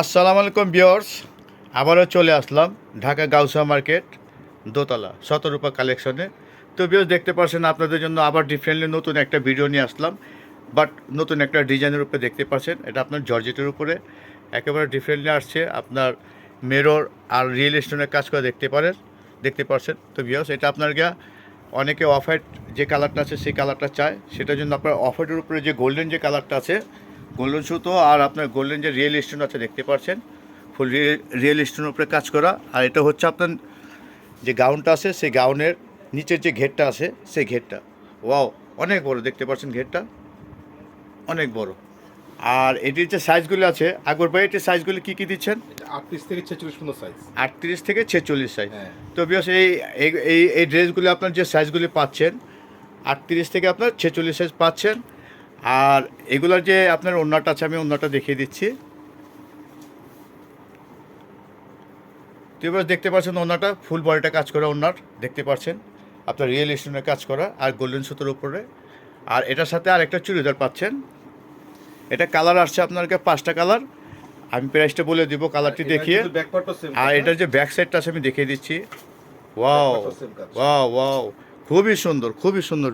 আসসালামু আলাইকুম বিয়র্স আবারও চলে আসলাম ঢাকা গাউসা মার্কেট দোতলা শতরূপা কালেকশনে। তো বিয়র্স দেখতে পাচ্ছেন আপনাদের জন্য আবার ডিফারেন্টলি নতুন একটা ভিডিও নিয়ে আসলাম বাট নতুন একটা ডিজাইনের উপরে দেখতে পাচ্ছেন, এটা আপনার জর্জেটের উপরে, একেবারে ডিফারেন্টলি আসছে, আপনার মেরর আর রিয়েল স্টোনের কাজ করে দেখতে পারেন, দেখতে পাচ্ছেন। তো বিয়র্স এটা আপনার গিয়া অনেকে অফ হোয়াইট যে কালারটা আছে, সেই কালারটা চায়, সেটার জন্য আপনার অফ হোয়াইটের উপরে যে গোল্ডেন যে কালারটা আছে গোল্ডেন সুতো আর আপনার গোল্ডেন যে রিয়েল স্টোন আছে দেখতে পাচ্ছেন ফুল রিয়েল স্টোনের উপরে কাজ করা। আর এটা হচ্ছে আপনার যে গাউনটা আছে সেই গাউনের নিচের যে ঘেরটা আছে সেই ঘেরটা। ওয়াও অনেক বড় দেখতে পাচ্ছেন ঘেরটা? অনেক বড়। আর এটির যে সাইজগুলো আছে আকবর ভাই এটির সাইজগুলো কী কী দিচ্ছেন? আটত্রিশ থেকে ছেচল্লিশ পর্যন্ত সাইজ আটত্রিশ থেকে ছেচল্লিশ সাইজ হ্যাঁ। তো বিকজ এই এই- এই এই ড্রেসগুলো আপনার যে সাইজগুলি পাচ্ছেন আটত্রিশ থেকে আপনার ছেচল্লিশ সাইজ পাচ্ছেন। আর এগুলোর যে আপনার অন্যটা আছে আমি অন্যটা দেখিয়ে দিচ্ছি। তো এবার দেখতে পাচ্ছেন অন্যটা ফুল বডিটা কাজ করা অন্যার দেখতে পাচ্ছেন। আপনার রিয়েল স্টোনের কাজ করা আর গোল্ডেন সুতোর উপরে। আর এটার সাথে আর একটা চুড়িদার পাচ্ছেন। এটা কালার আসছে আপনাকে পাঁচটা কালার আমি প্রাইসটা বলে দিব কালারটি দেখিয়ে। আর এটার যে ব্যাক সাইডটা আছে আমি দেখিয়ে দিচ্ছি। ওয়াও ওয়াও ওয়াও খুবই সুন্দর খুবই সুন্দর।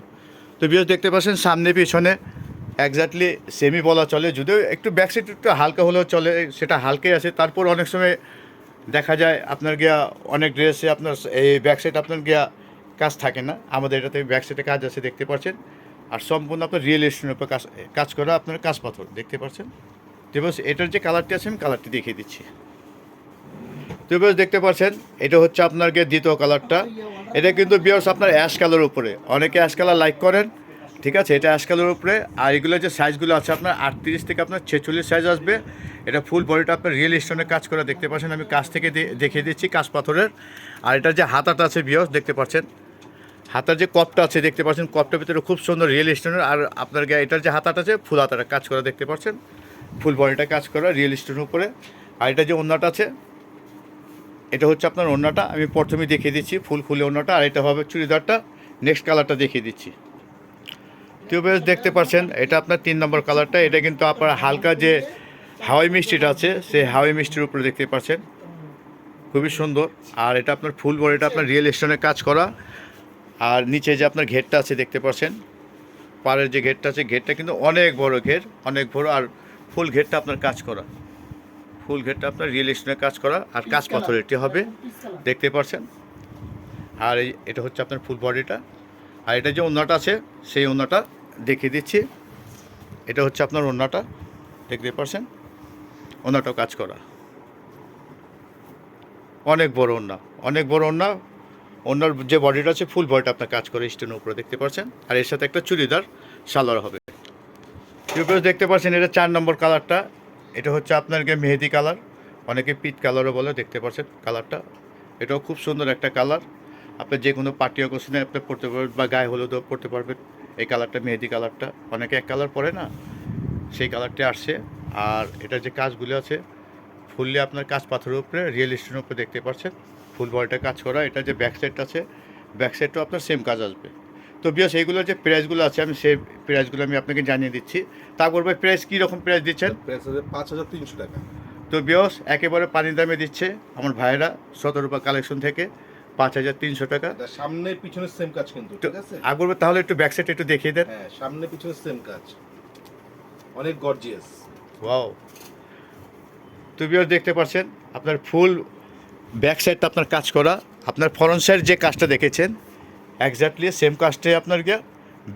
তো বিয়স দেখতে পাচ্ছেন সামনে পিছনে একজাক্টলি সেমি বলা চলে, যদিও একটু ব্যাক সাইড একটু হালকা হলেও চলে, সেটা হালকাই আছে। তারপর অনেক সময় দেখা যায় আপনার গিয়া অনেক ড্রেসে আপনার এই ব্যাক সাইড আপনার গিয়া কাজ থাকে না। আমাদের এটাতে ব্যাক সাইডে কাজ আছে, দেখতে পাচ্ছেন। আর সম্পূর্ণ আপনার রিয়েল এস্টের উপর কাজ কাজ করা আপনার কাজ পাথর দেখতে পাচ্ছেন? এবার এটার যে কালারটি আছে, আমি কালারটি দেখিয়ে দিচ্ছি। এবার দেখতে পাচ্ছেন? এটা হচ্ছে আপনার গিয়ে দ্বিতীয় কালারটা এটা কিন্তু বিয়ার্স আপনার অ্যাশ কালার উপরে। অনেকে অ্যাশ কালার লাইক করেন ঠিক আছে, এটা অ্যাশ কালার উপরে। আর এগুলো যে সাইজগুলো আছে আপনার আটত্রিশ থেকে আপনার ছেচল্লিশ সাইজ আসবে, এটা ফুল বডিটা আপনার রিয়েল স্টোনের কাজ করা, দেখতে পাচ্ছেন, আমি কাছ থেকে দেখিয়ে দিচ্ছি কাজ পাথরের। আর এটার যে হাতাটা আছে বিয়স দেখতে পাচ্ছেন, হাতার যে কপটা আছে, দেখতে পাচ্ছেন, কপটার ভিতরে খুব সুন্দর রিয়েল স্টোনের আর আপনার গা- এটার যে হাতাটা আছে ফুল হাতাটা কাজ করা, দেখতে পাচ্ছেন ফুল বডিটা কাজ করা রিয়েল স্টোনের উপরে। আর এটা যে অন্যটা আছে, এটা হচ্ছে আপনার ওড়নাটা আমি প্রথমে দেখিয়ে দিচ্ছি ফুল ফুলে ওড়নাটা আর এটা হবে চুড়িদারটা নেক্সট কালারটা দেখিয়ে দিচ্ছি। বেশ দেখতে পাচ্ছেন, এটা আপনার তিন নম্বর কালারটা, এটা কিন্তু আপনার হালকা যে হাওয়াই মিষ্টিটা আছে, সেই হাওয়াই মিষ্টির উপরে দেখতে পাচ্ছেন। খুবই সুন্দর। আর এটা আপনার ফুল বডিটা আপনার রিয়েল স্টোনের কাজ করা। আর নিচে যে আপনার ঘেরটা আছে, দেখতে পাচ্ছেন, পাড়ের যে ঘেরটা আছে, ঘেরটা কিন্তু অনেক বড় ঘের, অনেক বড়, আর ফুল ঘেরটা আপনার কাজ করা। ফুল ঘেরটা আপনার রিয়েল স্টোনের কাজ করা, আর কাজ পাথরেরটি হবে, দেখতে পাচ্ছেন। আর এটা হচ্ছে আপনার ফুল বডিটা। আর এটা যে ওন্নাটা আছে, সেই ওন্নাটা দেখিয়ে দিচ্ছি। এটা হচ্ছে আপনার ওন্নাটা দেখতে পাচ্ছেন ওন্নাটাও কাজ করা। অনেক বড় ওন্না অনেক বড় ওন্না ওনার যে বডিটা আছে ফুল বডিটা আপনার কাজ করে স্টোনের উপরে, দেখতে পাচ্ছেন আর এর সাথে একটা চুড়িদার সালোয়ার হবে। ইউপিএস দেখতে পাচ্ছেন এটা চার নম্বর কালারটা। এটা হচ্ছে আপনার মেহেদি কালার। অনেকে পিট কালারও বলে, দেখতে পাচ্ছেন কালারটা। এটাও খুব সুন্দর একটা কালার। আপনি যে কোনো পার্টি অকেশনে আপনি পড়তে পারবেন বা গায়ে হলুদও পড়তে পারবেন। এই কালারটা মেহেদি কালারটা। অনেকে এক কালার পরে না সেই কালারটি আসছে। আর এটার যে কাজগুলো আছে ফুললে আপনার কাজ পাথরের উপরে রিয়েল স্টোনের উপরে দেখতে পাচ্ছেন ফুল বডিটা কাজ করা। এটা যে ব্যাক সাইডটা আছে ব্যাক সাইডটাও আপনার সেম কাজ আসবে। তো বিয়াস এইগুলোর যে প্রাইসগুলো আছে আমি সেই প্রাইসগুলো আমি আপনাকে জানিয়ে দিচ্ছি। তারপর ভাই প্রাইস কীরকম প্রাইস দিচ্ছেন? প্রাইস আছে পাঁচ হাজার তিনশো টাকা। তো বিয়স একেবারে পানির দামে দিচ্ছে আমার ভাইয়েরা সতেরোপা কালেকশন থেকে। পাঁচ হাজার তিনশো টাকা। সামনে পিছনে সেম কাজ কিন্তু ঠিক আছে? আগর তাহলে একটু ব্যাক সাইড একটু দেখিয়ে দেন। হ্যাঁ সামনে পিছনে সেম কাজ। অনেক গর্জিয়াস ওয়াও তো বিয়স দেখতে পাচ্ছেন আপনার ফুল ব্যাক সাইডটা আপনার কাজ করা। আপনার ফ্রন্ট সাইড যে কাজটা দেখেছেন একজাক্টলি সেম কাজটাই আপনার গিয়া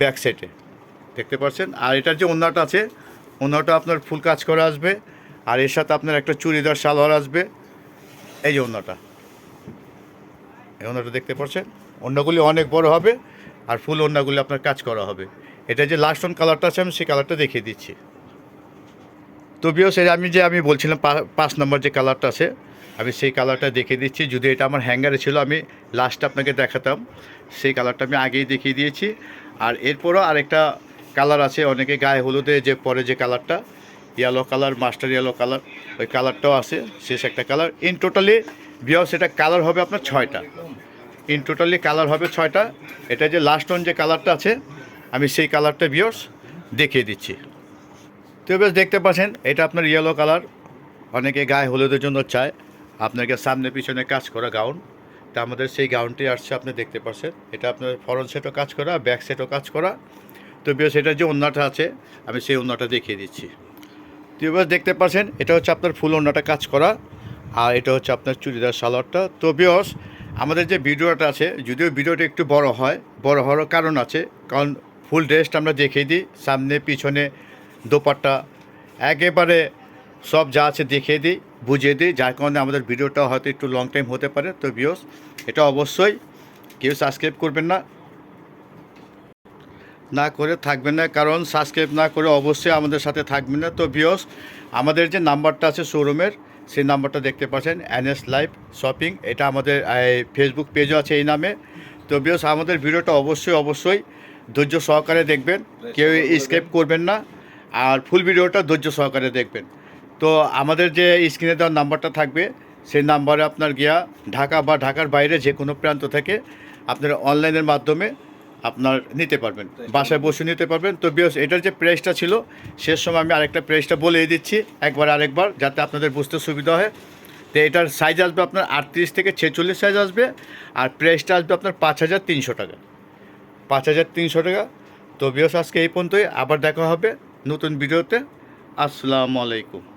ব্যাক সাইডে দেখতে পাচ্ছেন আর এটার যে অন্যটা আছে অন্যটা আপনার ফুল কাজ করা আসবে। আর এর সাথে আপনার একটা চুড়িদার সালোয়ার আসবে। এই যে অন্যটা এই অন্যটা দেখতে পাচ্ছেন? অন্যগুলি অনেক বড় হবে আর ফুল অন্যগুলি আপনার কাজ করা হবে। এটা যে লাস্ট অন কালারটা আছে, আমি সেই কালারটা দেখিয়ে দিচ্ছি। তো বিয়স আমি যে আমি বলছিলাম পাঁচ নম্বর যে কালারটা আছে, আমি সেই কালারটা দেখিয়ে দিচ্ছি। যদি এটা আমার হ্যাঙ্গারে ছিল, আমি লাস্ট আপনাকে দেখাতাম। সেই কালারটা আমি আগেই দেখিয়ে দিয়েছি। আর এরপরও আরেকটা কালার আছে, অনেকে গায়ে হলুদে যে পরে যে কালারটা yellow colour master yellow colour ওই কালারটাও আছে, শেষ একটা কালার ইন টোটালি বিয়স এটা কালার হবে আপনার ছয়টা। ইন টোটালি কালার হবে ছয়টা। এটা যে লাস্ট অন যে কালারটা আছে, আমি সেই কালারটা বিয়স দেখিয়ে দিচ্ছি। তো বেশ দেখতে পাচ্ছেন, এটা আপনার ইয়েলো কালার অনেকে গায়ে হলুদের জন্য চায়। আপনাকে সামনে পিছনে কাজ করা গাউন তা আমাদের সেই গাউনটি আসছে, আপনি দেখতে পাচ্ছেন। এটা আপনার ফরন সেটও কাজ করা ব্যাক সেটও কাজ করা। তো বেশ এটার যে ওন্নাটা আছে, আমি সেই ওন্নাটা দেখিয়ে দিচ্ছি। তো এবার দেখতে পাচ্ছেন, এটা হচ্ছে আপনার ফুল ওন্নাটা কাজ করা। আর এটা হচ্ছে আপনার চুড়িদার সালোয়ারটা। তো বিয়স আমাদের যে ভিডিওটা আছে, যদিও ভিডিওটা একটু বড় হয়, বড় হওয়ার কারণ আছে, কারণ ফুল ড্রেসটা আমরা দেখিয়ে দিই, সামনে, পিছনে, দোপাট্টা, একেবারে সব যা আছে দেখিয়ে দিই, বুঝিয়ে দিই, যার কারণে আমাদের ভিডিওটা হয়তো একটু লং টাইম হতে পারে। তো বিয়স এটা অবশ্যই কেউ সাবস্ক্রাইব করবেন না। না করে থাকবেন না, কারণ সাবস্ক্রাইব না করে অবশ্যই আমাদের সাথে থাকবেন না। তো বিয়স আমাদের যে নাম্বারটা আছে শোরুমের সেই নাম্বারটা দেখতে পাচ্ছেন এনএস লাইভ শপিং এটা আমাদের ফেসবুক পেজও আছে এই নামে। তো বিয়স আমাদের ভিডিওটা অবশ্যই অবশ্যই ধৈর্য সহকারে দেখবেন। কেউ স্কেপ করবেন না। আর ফুল ভিডিওটা ধৈর্য সহকারে দেখবেন। তো আমাদের যে স্ক্রিনে দেওয়ার নাম্বারটা থাকবে, সেই নাম্বারে আপনার গিয়া ঢাকা বা ঢাকার বাইরে যে কোনো প্রান্ত থেকে আপনারা অনলাইনের মাধ্যমে আপনার নিতে পারবেন বাসায় বসে নিতে পারবেন। তো বিয়স এটার যে প্রাইসটা ছিল শেষ সময় আমি আরেকটা প্রাইসটা বলে দিচ্ছি একবার আরেকবার যাতে আপনাদের বুঝতে সুবিধা হয়। তো এটার সাইজ আসবে আপনার আটত্রিশ থেকে ছেচল্লিশ সাইজ আসবে আর প্রাইসটা আসবে আপনার পাঁচ হাজার তিনশো টাকা। পাঁচ হাজার তিনশো টাকা। তো বিয়স আজকে এই পর্যন্তই। আবার দেখা হবে নতুন ভিডিওতে। আসসালামু আলাইকুম।